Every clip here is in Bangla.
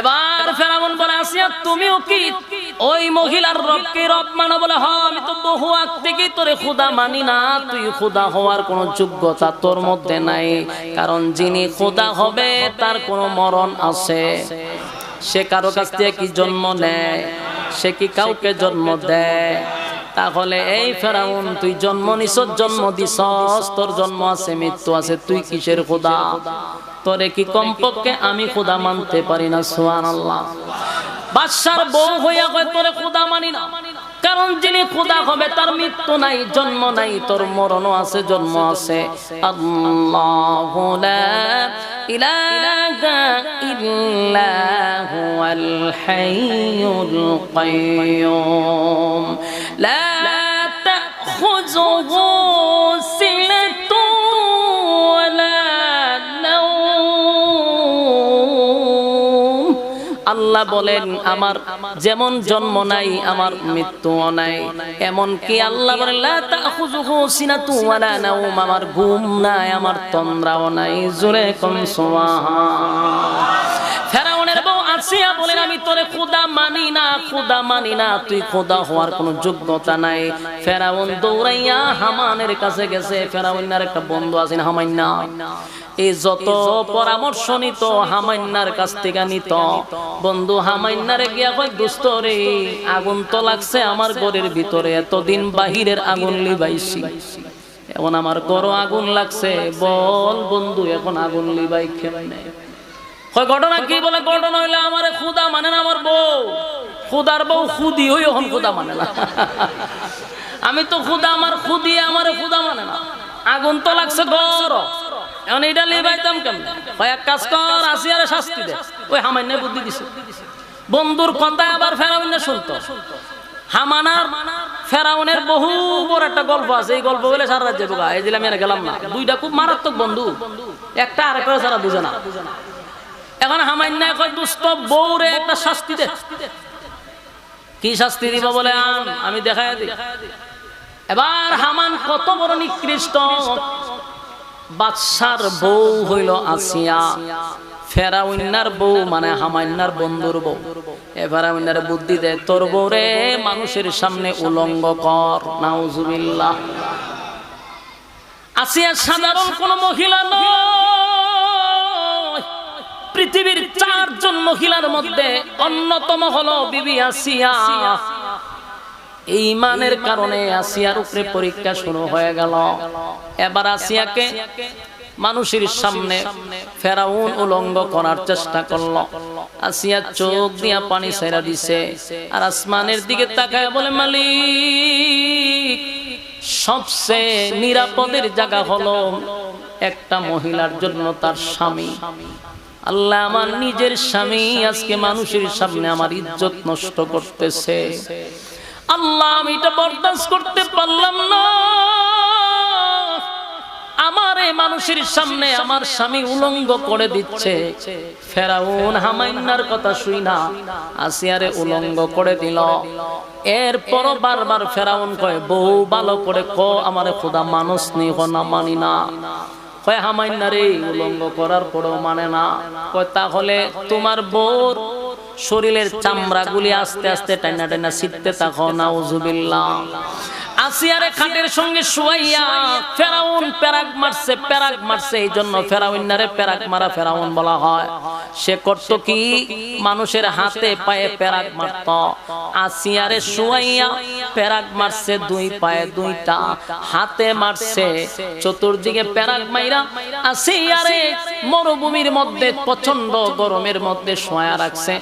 এবার ফেরাউন বলে, আসিয়া তুমিও কি? ওই মহিলার রবকে রব মানো বলে, হ, আমি তো বহু আগ থেকে তোরে খুদা মানি না। তুই খুদা হওয়ার কোনো যোগ্যতা তোর মধ্যে নাই। কারণ যিনি খুদা হবে, তার কোনো মরণ আছে। সে কারও কাছ থেকে কি জন্ম নেয়? সে কি কাউকে জন্ম দেয়? তাহলে এই ফেরাউন, তুই জন্ম নিছ জন্ম দিছস, তোর জন্ম আছে, মৃত্যু আছে, তুই কিসের খোদা? তোরে কি কমপক্ষে আমি খোদা মানতে পারি না সোয়ান আল্লাহ বাদশার বউ হইয়া কয় তোরে খোদা মানি না। কারণ যিনি খোদা হবে তার মৃত্যু নাই জন্ম নাই তোর মরণও আছে জন্ম আছে। আল্লাহ ইলাহা ইল্লা হুয়াল হাইয়ুল কাইয়ুম লা তাখুযুহু আল্লাহ বলেন, আমার যেমন জন্ম নাই, আমার মৃত্যুও নাই। এমন কি আল্লাহ বলেন আমার ঘুম নাই, আমার তন্দ্রাও নাই। জোরে কম বউ আসিয়া বলেন, আমি তোরে খোদা মানি না, খোদা মানি না। তুই খোদা হওয়ার কোনো যোগ্যতা নাই। ফেরাউন দৌড়াইয়া হামানের কাছে গেছে। ফেরাউনের একটা বন্ধু আছেন হামাইন্না। এই যত পরামর্শ নিত, হামাইন্নার কাছ থেকে নিত। বন্ধু, হামাইন্নারে গিয়া কয়, দুস্ত রে, আগুন তো লাগছে আমার ঘরের ভিতরে। এতদিন বাহিরের আগুন লিবাইছি। এখন আমার গরো আগুন লাগছে। বল বন্ধু, এখন আগুন লিবাই কেমনে? কয় ঘটনা কি বলে? ঘটনা হইলে আমার খুদা মানে না আমার বউ। খুদার বউ খুদি হই এখন খুদা মানে না। আমি তো খুদা আমার খুদি, আমার খুদা মানে না। আগুন তো লাগছে গর এখন এটা লিবাইতাম কেমন? কয়েক কাজ কর আসি আর শাস্তি দে। ওই হামান্য বুদ্ধি দিছে। বন্ধুর কথা আবার ফেরাউনে শুনতো। হামানার ফেরাউনের বহু বড় একটা গল্প আছে। এই গল্প বলে সারা রাজ্যে ঢোকা। এই দিলে আমি গেলাম না। দুইটা খুব মারাত্মক বন্ধু। একটা আরেকটা সারা বুঝে না। এখন হামান্য কয় দুষ্ট বউরে একটা শাস্তি দে। কি শাস্তি দিব বলে আমি? দেখাই দিই। এবার হামান কত বড় নিকৃষ্ট। বাদশার বউ হইল আসিয়া। ফেরাউন্নার বউ মানে হামান্নার বন্ধুর বউ। এ ফেরাউন্নার বুদ্ধি দে, তোর বউরে মানুষের সামনে উলঙ্গ কর, নাউজুবিল্লাহ। আসিয়া সাধারণ কোন মহিলা নয়। পৃথিবীর চারজন মহিলার মধ্যে অন্যতম হলো বিবি আসিয়া। ইমানের কারণে আসিয়ার উপরে পরীক্ষা শুরু হয়ে গেল। এবার আসিয়াকে মানুষের সামনে ফেরাউন উলঙ্গ করার চেষ্টা করল। আসিয়া চোখ দিয়া পানি ছেড়া দিছে আর আসমানের দিকে তাকায় বলে, মালিক, সবচেয়ে নিরাপদের জায়গা হলো একটা মহিলার জন্য তার স্বামী। আল্লাহ আমার নিজের স্বামী আজকে মানুষের সামনে আমার ইজ্জত নষ্ট করতেছে। আল্লাহ আমি এটা বরদাস্ত করতে পারলাম না। আমার এই মানুষের সামনে আমার স্বামী উলঙ্গ করে দিচ্ছে। ফেরাউন হামাইন্নার কথা শুই না, আসিয়ারে উলঙ্গ করে দিল। এরপর বারবার ফেরাউন কয়, বউ ভালো করে ক আমার খোদা মানুষ নিহ না মানি না। কয় চামড়া রে করার পরেও মানে না। শরীরের আস্তে আস্তে টাইনা টাইনা শিখতে থাকো, নাউজুবিল্লাহ। আসিয়ারে খাটের সঙ্গে শুয়াইয়া ফেরাউন প্যারাক মারছে প্যারাক মারছে এই জন্য ফেরাউন্নারে প্যারাক মারা ফেরাউন বলা হয়। সে করত কি? মানুষের হাতে পায়ে প্যারাক মারত। আসিয়ারে শুয়াইয়া প্যারাক মারছে, দুই পায়ে দুইটা, হাতে মারছে, চতুর্দিকে প্যারাক মাইরা আসিয়ারে মরুভূমির মধ্যে প্রচণ্ড গরমের মধ্যে শোয়া রাখছে।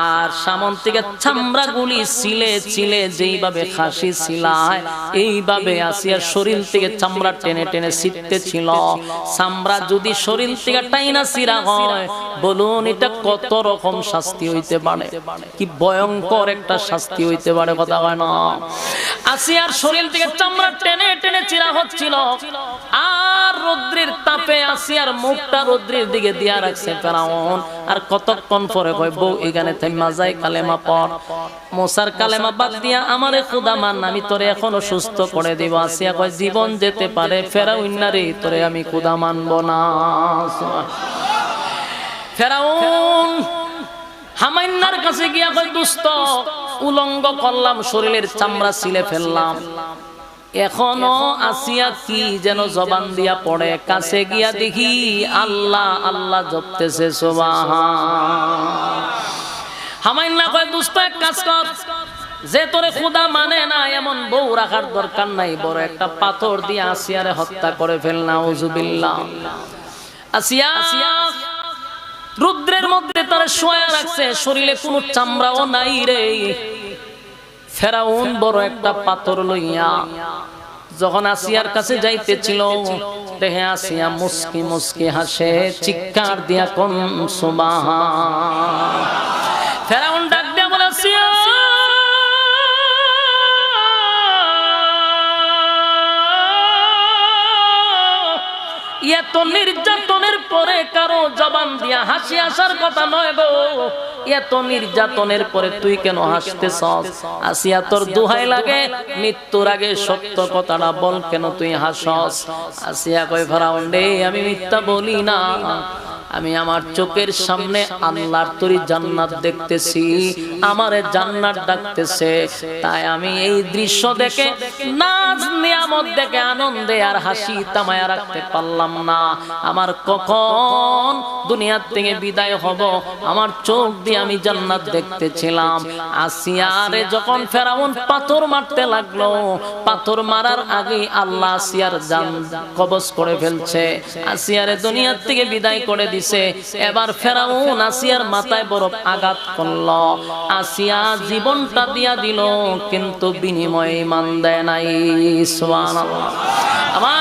আর সামন থেকে চামড়া গুলি ছিলে ছিলে যেইভাবে খাসি ছিলায়, এইভাবে আসিয়ার শরীর থেকে চামড়া টেনে টেনে ছিটতে ছিল। চামড়া যদি শরীর থেকে টাইনা সিরা হয়, বলুন এটা কত রকম শাস্তি হইতে পারে? কি ভয়ঙ্কর একটা শাস্তি হইতে পারে, কথা হয় না। আসিয়ার শরীর থেকে চামড়া টেনে টেনে চিরা হচ্ছিল। আর রৌদ্রের তাপে আসিয়ার মুখটা রৌদ্রের দিকে দিয়া রাখছে ফেরাউন। আর কতক্ষণ পরে কয়, বউ, এখানে থেমা যায় কালেমা পর মোসার কালেমা বাদ দিয়া আমারে খুদা মান, আমি তোরে এখনও সুস্থ করে দিব। আসিয়া কয়, জীবন যেতে পারে ফেরাউন না তোরে আমি খুদা মানব না। ফেরাউন হামাইন্নার কাছে গিয়া কই দুস্ত, উলঙ্গ করলাম শরীরের চামড়া ছিলে ফেললাম। এখনও আসিয়া কি যেন জবান দিয়া পড়ে, কাছে গিয়া দেখি আল্লাহ আল্লাহ জপতেছে কয়, দুস্ত, এক যে তোরে খুদা মানে না, এমন বউ রাখার দরকার নাই, বড় একটা পাথর দিয়ে আসিয়ারে হত্যা করে ফেল না উজুবিল্লাহ আসিয়া, রুদ্রের মধ্যে তারা শোয়া রাখছে, শরীরে কোনো চামড়াও নাই রে। ফেরাউন বড় একটা পাথর লইয়া যখন আসিয়ার কাছে যাইতেছিল দেখে আসিয়া মুস্কি মুস্কি হাসে চিৎকার দিয়া কোন সুবাহা ফেরাউন ডাক দিয়া বলে আসিয়া এত নির্যাতনের পরে কারও জবান দিয়া হাসি আসার কথা নয় গো। এত নির্যাতনের পরে তুই কেন হাসতেছ আসিয়া তোর দুহাই লাগে, মৃত্যুর আগে সত্য কথাটা বল কেন তুই হাসস? আসিয়া কই ফেরাউন রে, আমি মিথ্যা বলি না। আমি আমার চোখের সামনে আল্লাহর তরি জান্নাত দেখতেছি, আমারে জান্নাত ডাকতেছে। তাই আমি এই দৃশ্য দেখে নাচ নিয়ামত দেখে আনন্দে আর হাসি তামায়া রাখতে পারলাম না। আমার কখন দুনিয়ার থেকে বিদায় হব, আমার চোখ দিয়ে আমি জান্নাত দেখতেছিলাম। আসিয়ারে যখন ফেরাউন পাথর মারতে লাগল, পাথর মারার আগে আল্লাহ আসিয়ার জান কবজ করে ফেলছে। আসিয়ারে দুনিয়ার থেকে বিদায় করে দিছে, এবার ফেরাউন আসিয়ার মাথায় বরফ আঘাত করল। আসিয়া জীবনটা দিয়া দিল, কিন্তু বিনিময় মান দেয় নাই সোয়ান আমার